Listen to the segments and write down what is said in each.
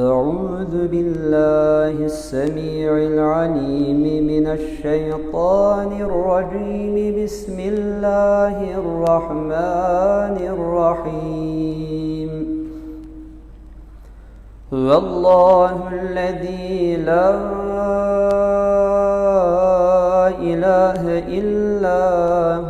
أعوذ بالله السميع العليم من الشيطان الرجيم. بسم الله الرحمن الرحيم. هو الله الذي لا إله إلا هو.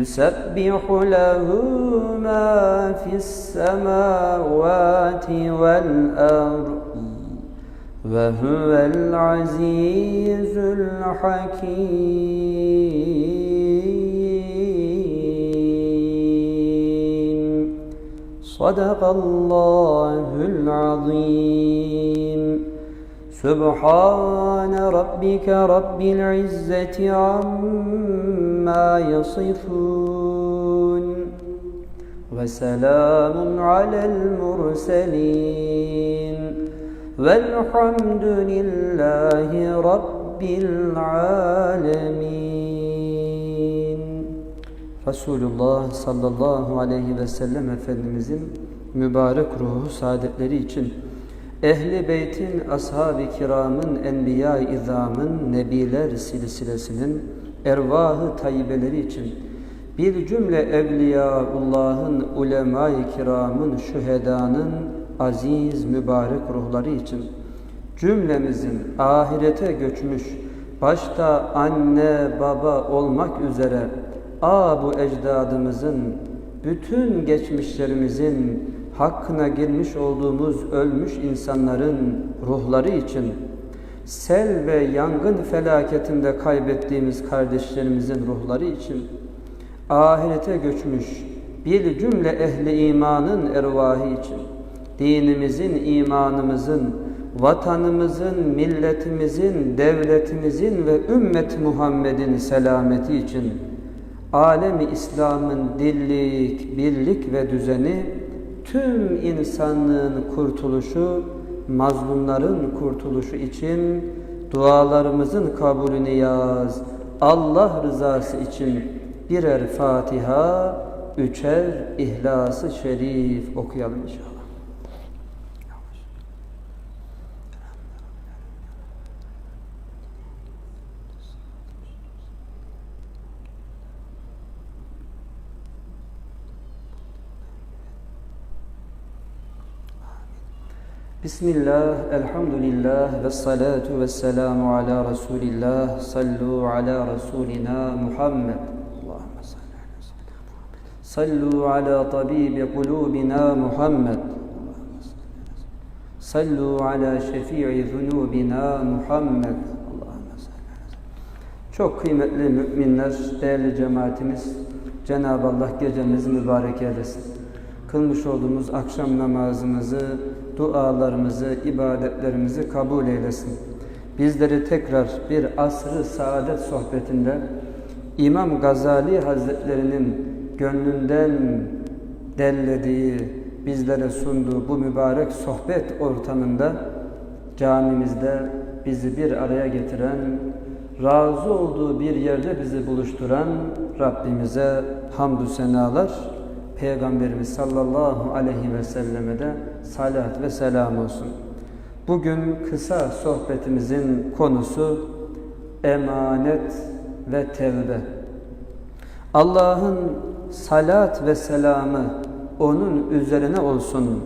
يسبح له ما في السماوات والأرض وهو العزيز الحكيم. صدق الله العظيم. سبحان ربك رب العزة عما يصفون وسلام على المرسلين والحمد لله رب العالمين Resulullah sallallahu aleyhi ve sellem Efendimizin mübarek ruhu saadetleri için Ehli beytin, ashab-ı kiramın, enbiya-i izamın, nebiler silsilesinin ervahı tayyibeleri için. Bir cümle evliyaullahın, ulema-i kiramın, şühedanın aziz mübarek ruhları için. Cümlemizin ahirete göçmüş, başta anne baba olmak üzere abu ecdadımızın, bütün geçmişlerimizin, hakkına girmiş olduğumuz ölmüş insanların ruhları için, sel ve yangın felaketinde kaybettiğimiz kardeşlerimizin ruhları için, ahirete göçmüş bir cümle ehli imanın ervahı için, dinimizin, imanımızın, vatanımızın, milletimizin, devletimizin ve ümmet Muhammed'in selameti için, alemi İslam'ın dillik, birlik ve düzeni, tüm insanlığın kurtuluşu, mazlumların kurtuluşu için dualarımızın kabulünü yaz. Allah rızası için birer Fatiha, üçer İhlas-ı Şerif okuyalım inşallah. Bismillah, elhamdülillah ve salatu ve selamu ala Resulillah, sallu ala Resulina Muhammed. Allahümme salli ala Sallu ala tabibi kulubina Muhammed. Sallu ala şefii zunubina Muhammed. Çok kıymetli müminler, değerli cemaatimiz, Cenab-ı Allah gecemizi mübarek eylesin. Kılmış olduğumuz akşam namazımızı, dualarımızı, ibadetlerimizi kabul eylesin. Bizleri tekrar bir asrı saadet sohbetinde İmam Gazali Hazretlerinin gönlünden dellediği, bizlere sunduğu bu mübarek sohbet ortamında camimizde bizi bir araya getiren, razı olduğu bir yerde bizi buluşturan Rabbimize hamdü senalar, Peygamberimiz sallallahu aleyhi ve selleme de salat ve selam olsun. Bugün kısa sohbetimizin konusu emanet ve tevbe. Allah'ın salat ve selamı onun üzerine olsun.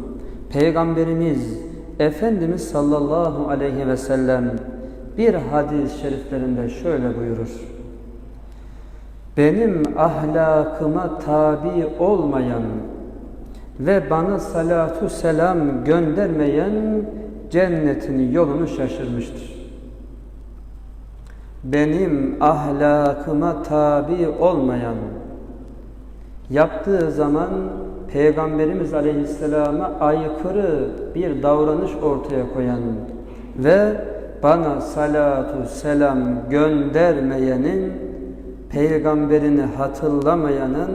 Peygamberimiz Efendimiz sallallahu aleyhi ve sellem bir hadis-i şeriflerinde şöyle buyurur. Benim ahlakıma tabi olmayan ve bana salatu selam göndermeyen cennetin yolunu şaşırmıştır. Benim ahlakıma tabi olmayan, yaptığı zaman Peygamberimiz Aleyhisselam'a aykırı bir davranış ortaya koyan ve bana salatu selam göndermeyenin, peygamberini hatırlamayanın,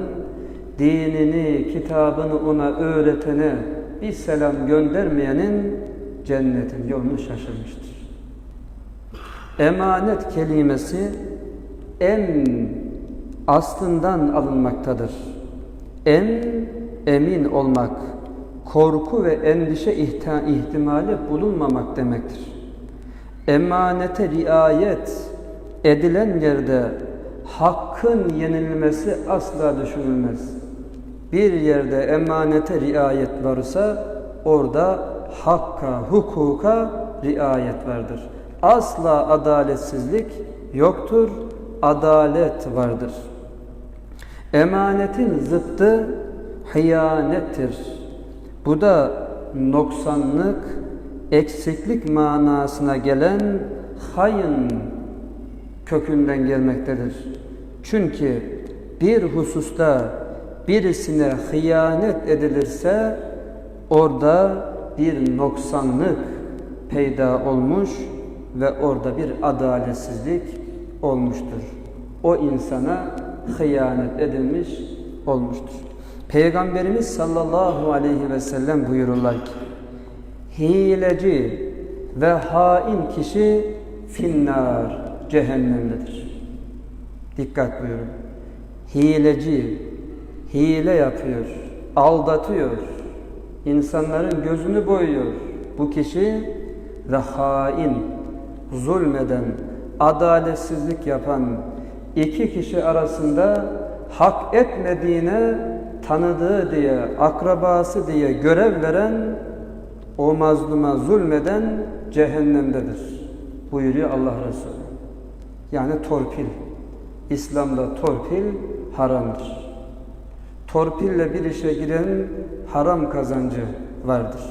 dinini, kitabını ona öğretene bir selam göndermeyenin cennetin yolunu şaşırmıştır. Emanet kelimesi en aslından alınmaktadır. En emin olmak, korku ve endişe ihtimali bulunmamak demektir. Emanete riayet edilen yerde hakkın yenilmesi asla düşünülmez. Bir yerde emanete riayet varsa orada hakka, hukuka riayet vardır. Asla adaletsizlik yoktur, adalet vardır. Emanetin zıttı hıyanettir. Bu da noksanlık, eksiklik manasına gelen hayın kökünden gelmektedir. Çünkü bir hususta birisine hıyanet edilirse orada bir noksanlık peyda olmuş ve orada bir adaletsizlik olmuştur. O insana hıyanet edilmiş olmuştur. Peygamberimiz sallallahu aleyhi ve sellem buyururlar ki hileci ve hain kişi finnar cehennemdedir. Dikkat buyurun. Hileci, hile yapıyor, aldatıyor, insanların gözünü boyuyor. Bu kişi ve hain, zulmeden, adaletsizlik yapan iki kişi arasında hak etmediğine tanıdığı diye, akrabası diye görev veren o mazluma zulmeden cehennemdedir. Buyuruyor Allah Resulü. Yani torpil. İslam'da torpil haramdır. Torpille bir işe giren haram kazancı vardır.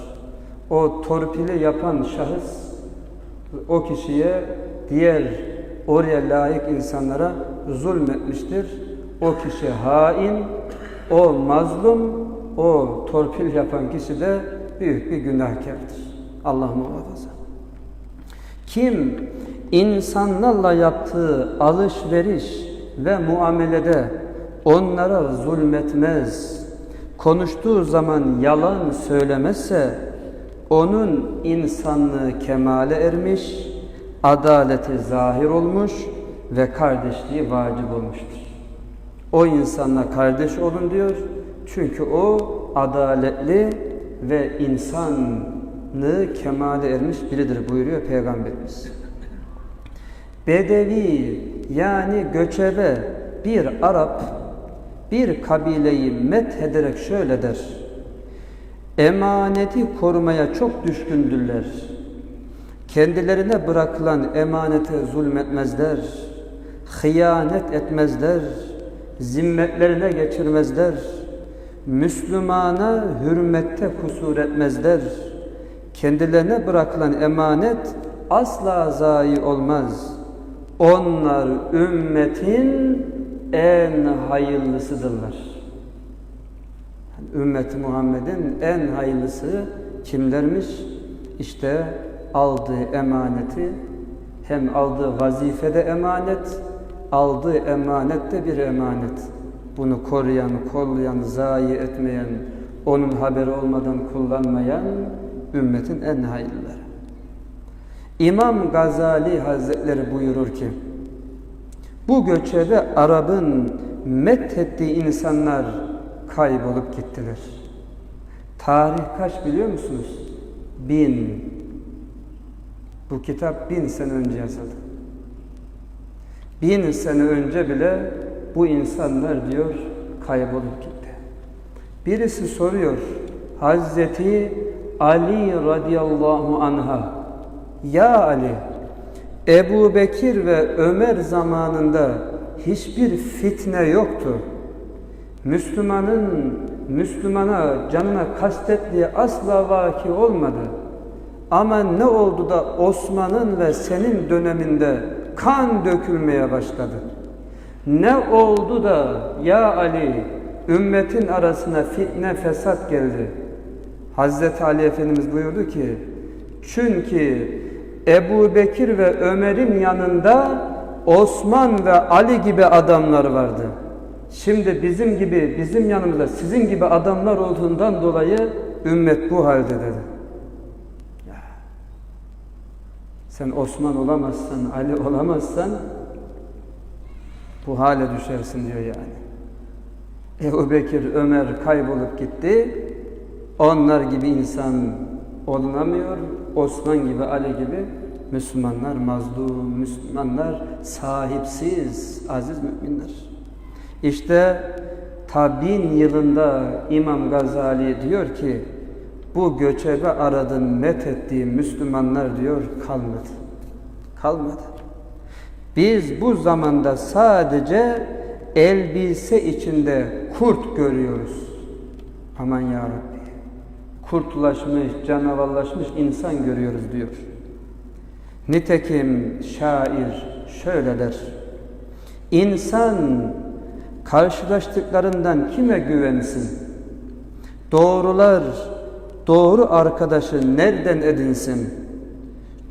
O torpili yapan şahıs o kişiye diğer oraya layık insanlara zulmetmiştir. O kişi hain, o mazlum, o torpil yapan kişi de büyük bir günahkardır. Allah muhafaza. Kim insanlarla yaptığı alışveriş ve muamelede onlara zulmetmez, konuştuğu zaman yalan söylemezse onun insanlığı kemale ermiş, adaleti zahir olmuş ve kardeşliği vacip olmuştur. O insanla kardeş olun diyor. Çünkü o adaletli ve insanlığı kemale ermiş biridir buyuruyor Peygamberimiz. Bedevi yani göçebe bir Arap bir kabileyi met ederek şöyle der. Emaneti korumaya çok düşkündürler. Kendilerine bırakılan emanete zulmetmezler. Hıyanet etmezler. Zimmetlerine geçirmezler. Müslümana hürmette kusur etmezler. Kendilerine bırakılan emanet asla zayi olmaz. Onlar ümmetin en hayırlısıdırlar. Yani ümmeti Muhammed'in en hayırlısı kimlermiş? İşte aldığı emaneti hem aldığı vazifede emanet, aldığı emanet de bir emanet. Bunu koruyan, kollayan, zayi etmeyen, onun haberi olmadan kullanmayan ümmetin en hayırlıları. İmam Gazali Hazretleri buyurur ki, bu göçebe Arap'ın methettiği insanlar kaybolup gittiler. Tarih kaç biliyor musunuz? Bin. Bu kitap bin sene önce yazıldı. Bin sene önce bile bu insanlar diyor kaybolup gitti. Birisi soruyor Hazreti Ali radıyallahu anha Ya Ali Ebu Bekir ve Ömer zamanında hiçbir fitne yoktu. Müslümanın Müslümana canına kastettiği asla vaki olmadı. Ama ne oldu da Osman'ın ve senin döneminde kan dökülmeye başladı? Ne oldu da ya Ali ümmetin arasına fitne fesat geldi? Hazreti Ali Efendimiz buyurdu ki çünkü Ebu Bekir ve Ömer'in yanında Osman ve Ali gibi adamlar vardı. Şimdi bizim gibi, bizim yanımızda sizin gibi adamlar olduğundan dolayı ümmet bu halde dedi. Sen Osman olamazsan, Ali olamazsan bu hale düşersin diyor yani. Ebu Bekir, Ömer kaybolup gitti. Onlar gibi insan olunamıyor. Osman gibi, Ali gibi Müslümanlar mazlum, Müslümanlar sahipsiz, aziz müminler. İşte ta bin yılında İmam Gazali diyor ki bu göçebe aradın met ettiğim Müslümanlar diyor kalmadı. Kalmadı. Biz bu zamanda sadece elbise içinde kurt görüyoruz. Aman ya. Kurtlaşmış, canavarlaşmış insan görüyoruz diyor. Nitekim şair şöyle der. İnsan karşılaştıklarından kime güvensin? Doğrular, doğru arkadaşı nereden edinsin?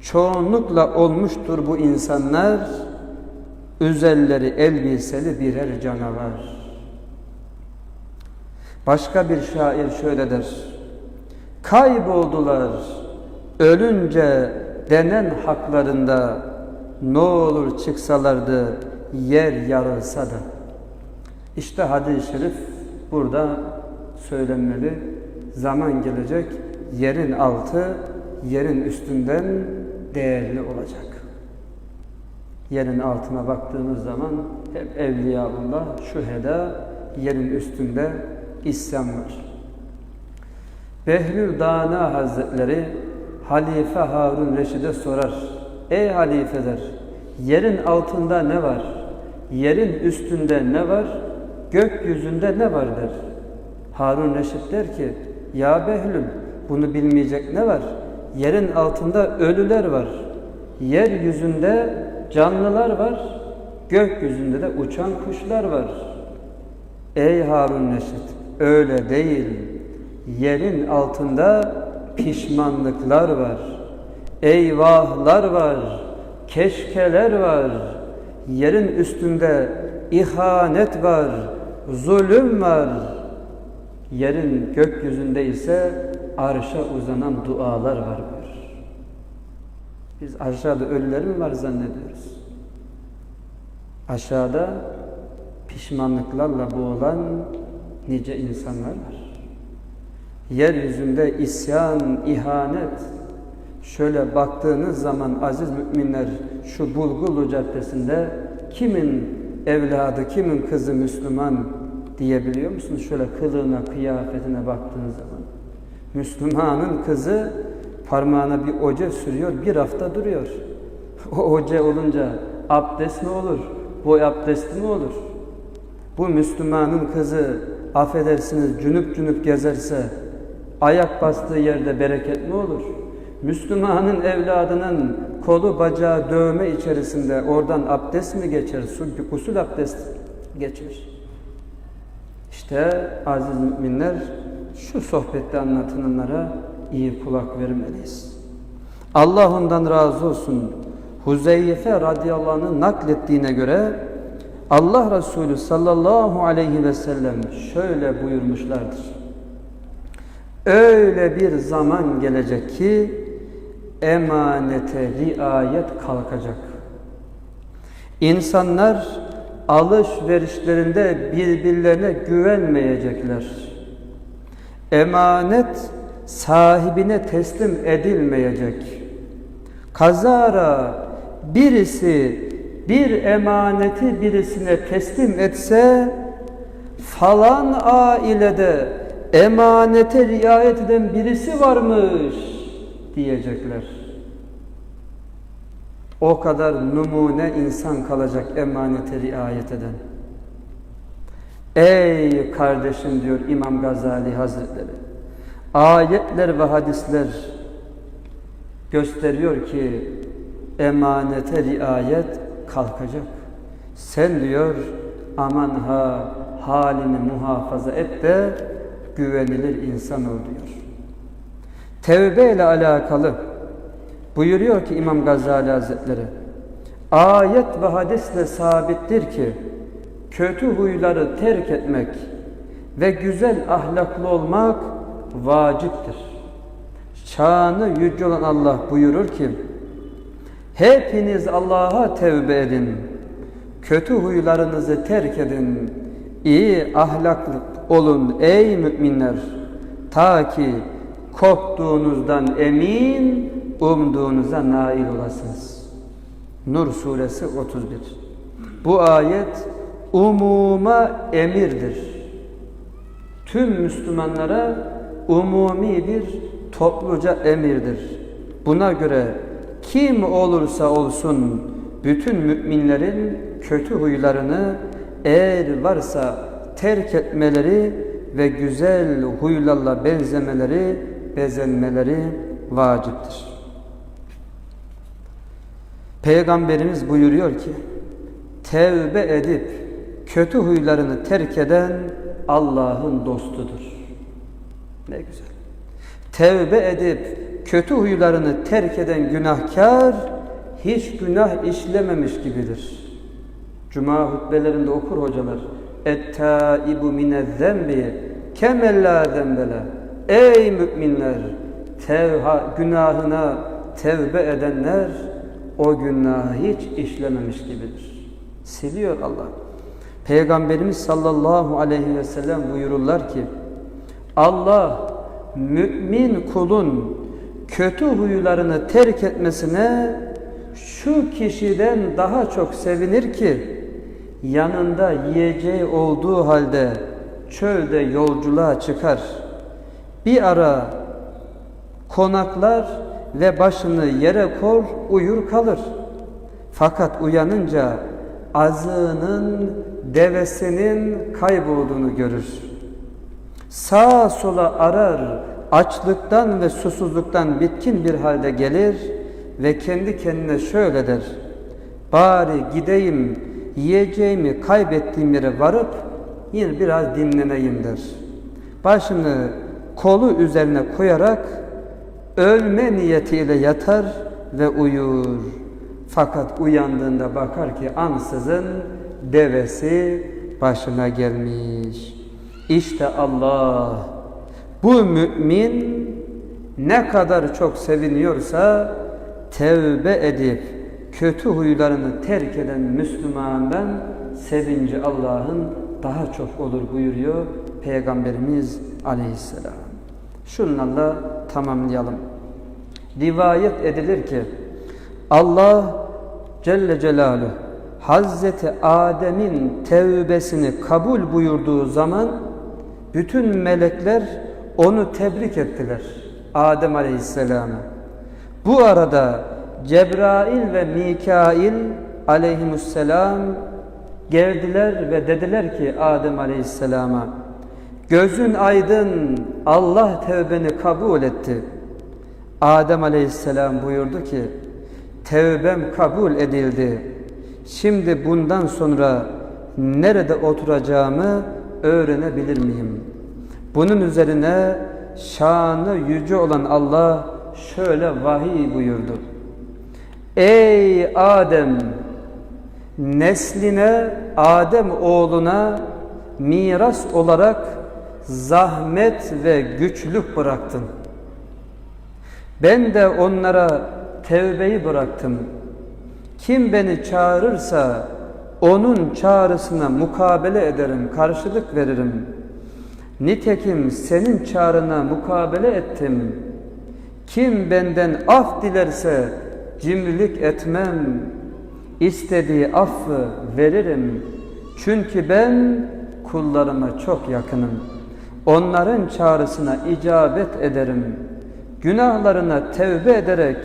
Çoğunlukla olmuştur bu insanlar, üzerleri elbiseli birer canavar. Başka bir şair şöyle der. Kayboldular, ölünce denen haklarında ne olur çıksalardı yer yarılsa da. İşte hadis-i şerif burada söylenmeli. Zaman gelecek yerin altı yerin üstünden değerli olacak. Yerin altına baktığımız zaman hep Evliyaullah, şüheda, yerin üstünde İslam var. Behlül Dana Hazretleri Halife Harun Reşid'e sorar. Ey halifeler, yerin altında ne var? Yerin üstünde ne var? Gökyüzünde ne var der. Harun Reşit der ki, ya Behlül bunu bilmeyecek ne var? Yerin altında ölüler var. Yeryüzünde canlılar var. Gökyüzünde de uçan kuşlar var. Ey Harun Reşit, öyle değil. Yerin altında pişmanlıklar var. Eyvahlar var. Keşkeler var. Yerin üstünde ihanet var. Zulüm var. Yerin gökyüzünde ise arşa uzanan dualar var. Biz aşağıda ölüler mi var zannediyoruz? Aşağıda pişmanlıklarla boğulan nice insanlar var. Yeryüzünde isyan, ihanet, şöyle baktığınız zaman aziz müminler şu Bulgulu Caddesi'nde kimin evladı, kimin kızı Müslüman diyebiliyor musunuz? Şöyle kılığına, kıyafetine baktığınız zaman. Müslümanın kızı parmağına bir oje sürüyor, bir hafta duruyor. O oje olunca abdest mi olur? Boy abdesti mi olur? Bu Müslümanın kızı affedersiniz cünüp cünüp gezerse ayak bastığı yerde bereket mi olur? Müslümanın evladının kolu bacağı dövme içerisinde oradan abdest mi geçer? Usul abdest geçer. İşte aziz müminler şu sohbette anlatılanlara iyi kulak vermeliyiz. Allah ondan razı olsun. Huzeyfe radıyallahu anh'ın naklettiğine göre Allah Resulü sallallahu aleyhi ve sellem şöyle buyurmuşlardır. Öyle bir zaman gelecek ki emanete riayet kalkacak. İnsanlar alışverişlerinde birbirlerine güvenmeyecekler. Emanet sahibine teslim edilmeyecek. kazara birisi bir emaneti birisine teslim etse falan ailede emanete riayet eden birisi varmış diyecekler. O kadar numune insan kalacak emanete riayet eden. Ey kardeşim diyor İmam Gazali Hazretleri. Ayetler ve hadisler gösteriyor ki emanete riayet kalkacak. Sen diyor aman ha halini muhafaza et de güvenilir insan ol diyor. Tevbe ile alakalı buyuruyor ki İmam Gazali Hazretleri ayet ve hadisle sabittir ki kötü huyları terk etmek ve güzel ahlaklı olmak vaciptir. Şanı yüce olan Allah buyurur ki Hepiniz Allah'a tevbe edin. Kötü huylarınızı terk edin. İyi ahlaklı olun ey müminler. Ta ki korktuğunuzdan emin, umduğunuza nail olasınız. Nur suresi 31. Bu ayet umuma emirdir. Tüm Müslümanlara umumi bir topluca emirdir. Buna göre kim olursa olsun bütün müminlerin kötü huylarını eğer varsa terk etmeleri ve güzel huylarla benzemeleri, bezenmeleri vaciptir. Peygamberimiz buyuruyor ki, tevbe edip kötü huylarını terk eden Allah'ın dostudur. Ne güzel. Tevbe edip kötü huylarını terk eden günahkar hiç günah işlememiş gibidir. Cuma hutbelerinde okur hocalar. Ettaibu minezzembi kemella zembele. Ey müminler! Tevha, günahına tevbe edenler o günahı hiç işlememiş gibidir. Siliyor Allah. Peygamberimiz sallallahu aleyhi ve sellem buyururlar ki Allah mümin kulun kötü huylarını terk etmesine şu kişiden daha çok sevinir ki yanında yiyeceği olduğu halde çölde yolculuğa çıkar. Bir ara konaklar ve başını yere kor uyur kalır. Fakat uyanınca azığının devesinin kaybolduğunu görür. Sağa sola arar, açlıktan ve susuzluktan bitkin bir halde gelir ve kendi kendine şöyle der. Bari gideyim, yiyeceğimi kaybettiğim yere varıp yine biraz dinleneyim der. Başını kolu üzerine koyarak ölme niyetiyle yatar ve uyur. Fakat uyandığında bakar ki ansızın devesi başına gelmiş. İşte Allah bu mümin ne kadar çok seviniyorsa tevbe edip kötü huylarını terk eden Müslümandan sevinci Allah'ın daha çok olur buyuruyor Peygamberimiz aleyhisselam. Şunlarla tamamlayalım. Rivayet edilir ki Allah Celle Celaluhu Hazreti Adem'in tevbesini kabul buyurduğu zaman bütün melekler onu tebrik ettiler. Adem Aleyhisselam'a. Bu arada Cebrail ve Mikail aleyhisselam geldiler ve dediler ki Adem Aleyhisselam'a Gözün aydın Allah tevbeni kabul etti. Adem Aleyhisselam buyurdu ki tevbem kabul edildi. Şimdi bundan sonra nerede oturacağımı öğrenebilir miyim? Bunun üzerine şanı yüce olan Allah şöyle vahiy buyurdu. Ey Adem! Nesline, Adem oğluna miras olarak zahmet ve güçlük bıraktın. Ben de onlara tevbeyi bıraktım. Kim beni çağırırsa onun çağrısına mukabele ederim, karşılık veririm. Nitekim senin çağrına mukabele ettim. Kim benden af dilerse cimrilik etmem. İstediği affı veririm. Çünkü ben kullarıma çok yakınım. Onların çağrısına icabet ederim. Günahlarına tevbe ederek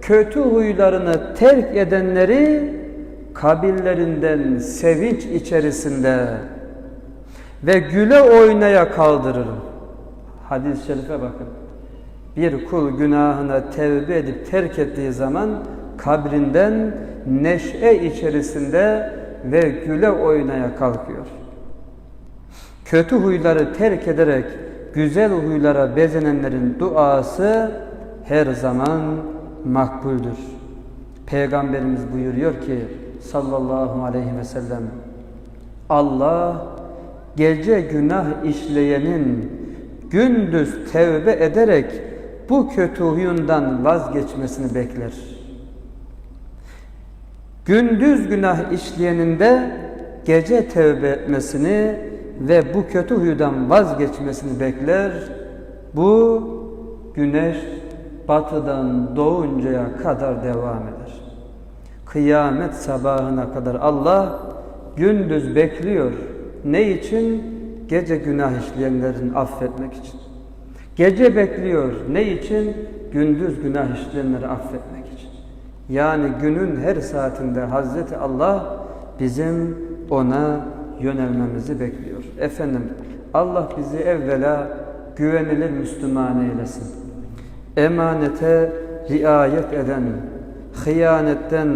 kötü huylarını terk edenleri kabirlerinden sevinç içerisinde ve güle oynaya kaldırırım. Hadis-i şerife bakın. Bir kul günahına tevbe edip terk ettiği zaman kabrinden neşe içerisinde ve güle oynaya kalkıyor. Kötü huyları terk ederek güzel huylara bezenenlerin duası her zaman makbuldür. Peygamberimiz buyuruyor ki sallallahu aleyhi ve sellem Allah gece günah işleyenin gündüz tevbe ederek bu kötü huyundan vazgeçmesini bekler. Gündüz günah işleyenin de gece tevbe etmesini ve bu kötü huydan vazgeçmesini bekler. Bu güneş batıdan doğuncaya kadar devam eder. Kıyamet sabahına kadar Allah gündüz bekliyor. Ne için? Gece günah işleyenlerin affetmek için. Gece bekliyor. Ne için? Gündüz günah işleyenleri affetmek için. Yani günün her saatinde Hazreti Allah bizim ona yönelmemizi bekliyor. Efendim Allah bizi evvela güvenilir Müslüman eylesin. Emanete riayet eden, hıyanetten,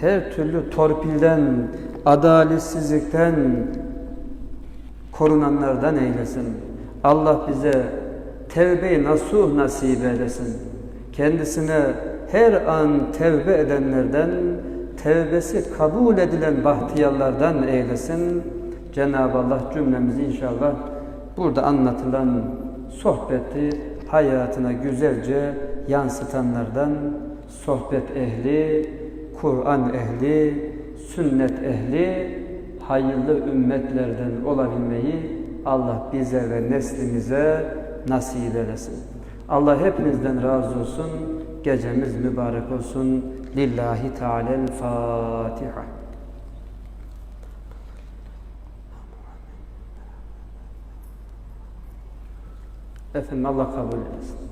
her türlü torpilden, adaletsizlikten korunanlardan eylesin. Allah bize tevbe-i nasuh nasip eylesin. Kendisine her an tevbe edenlerden, tevbesi kabul edilen bahtiyarlardan eylesin. Cenab-ı Allah cümlemizi inşallah burada anlatılan sohbeti hayatına güzelce yansıtanlardan, sohbet ehli, Kur'an ehli, sünnet ehli, hayırlı ümmetlerden olabilmeyi Allah bize ve neslimize nasip eylesin. Allah hepinizden razı olsun. Gecemiz mübarek olsun. Lillahi Teala'l Fatiha. Efendim Allah kabul etsin.